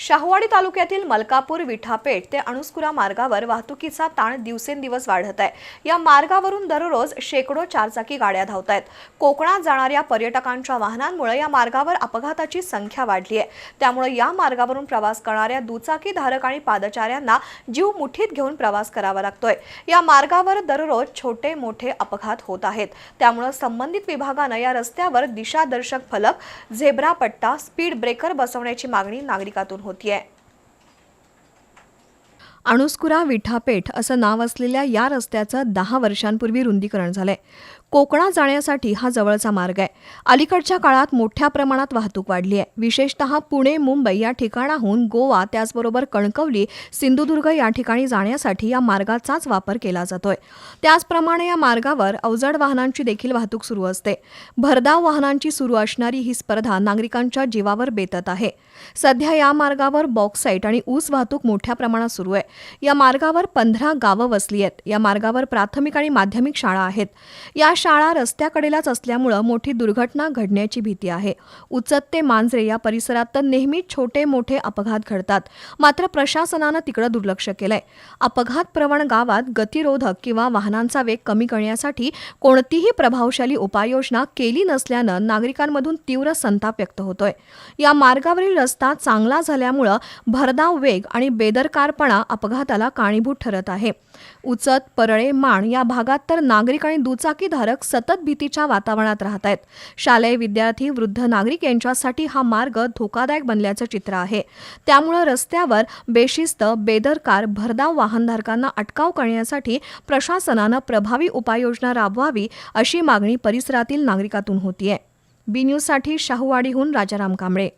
शाहवाडी तालुक्यातील मलकापूर विठापेठ ते अणुस्कुरा मार्गावर वाहतुकीचा ताण दिवसेंदिवस वाढत आहे. या मार्गावरून दररोज शेकडो चारचाकी गाड्या धावत आहेत कोकणात जाणाऱ्या पर्यटकांच्या वाहनांमुळे या मार्गावर अपघाताची संख्या वाढली आहे. त्यामुळे या मार्गावरून प्रवास करणाऱ्या दुचाकी धारक आणि पादचाऱ्यांना जीव मुठीत घेऊन प्रवास करावा लागतोय. या मार्गावर दररोज छोटे मोठे अपघात होत आहेत. त्यामुळे संबंधित विभागानं या रस्त्यावर दिशादर्शक फलक झेब्रा पट्टा स्पीड ब्रेकर बसवण्याची मागणी नागरिकातून होतीये अणुस्कुरा विठापेठ असं नाव असलेल्या या रस्त्याचं दहा वर्षांपूर्वी रुंदीकरण झालंय. कोकणात जाण्यासाठी हा जवळचा मार्ग आहे. अलीकडच्या काळात मोठ्या प्रमाणात वाहतूक वाढली आहे. विशेषतः पुणे मुंबई या ठिकाणाहून गोवा त्याचबरोबर कणकवली सिंधुदुर्ग या ठिकाणी जाण्यासाठी या मार्गाचाच वापर केला जातोय. त्याचप्रमाणे या मार्गावर अवजड वाहनांची देखील वाहतूक सुरू असते. भरधाव वाहनांची सुरू असणारी ही स्पर्धा नागरिकांच्या जीवावर बेतत आहे. सध्या या मार्गावर बॉक्साईट आणि ऊस वाहतूक मोठ्या प्रमाणात सुरू आहे. या मार्गावर पंधरा गावं वसली आहेत. या मार्गावर प्राथमिक आणि माध्यमिक शाळा आहेत. या शाळा रस्त्याकडेलाच असल्यामुळं मोठी दुर्घटना घडण्याची भीती आहे. उचत ते मांजरे या परिसरात तर नेहमी छोटे मोठे अपघात घडतात. मात्र प्रशासनानं तिकडं दुर्लक्ष केलंय. अपघात प्रवण गावात गतिरोधक किंवा वाहनांचा वेग कमी करण्यासाठी कोणतीही प्रभावशाली उपाययोजना केली नसल्यानं नागरिकांमधून तीव्र संताप व्यक्त होतोय. या मार्गावरील रस्ता चांगला झाल्यामुळं भरधाव वेग आणि बेदरकारपणा अपघाताला कारणीभूत ठरत आहे. उचत परळे माण या भागात तर नागरिक आणि दुचाकीधारक सतत भीतीच्या वातावरणात राहत आहेत. शालेय विद्यार्थी वृद्ध नागरिक यांच्यासाठी हा मार्ग धोकादायक बनल्याचं चित्र आहे. त्यामुळं रस्त्यावर बेशिस्त बेदरकार भरधाव वाहनधारकांना अटकाव करण्यासाठी प्रशासनानं प्रभावी उपाययोजना राबवावी अशी मागणी परिसरातील नागरिकातून होतीये. बी न्यूजसाठी शाहूवाडीहून राजाराम कांबळे.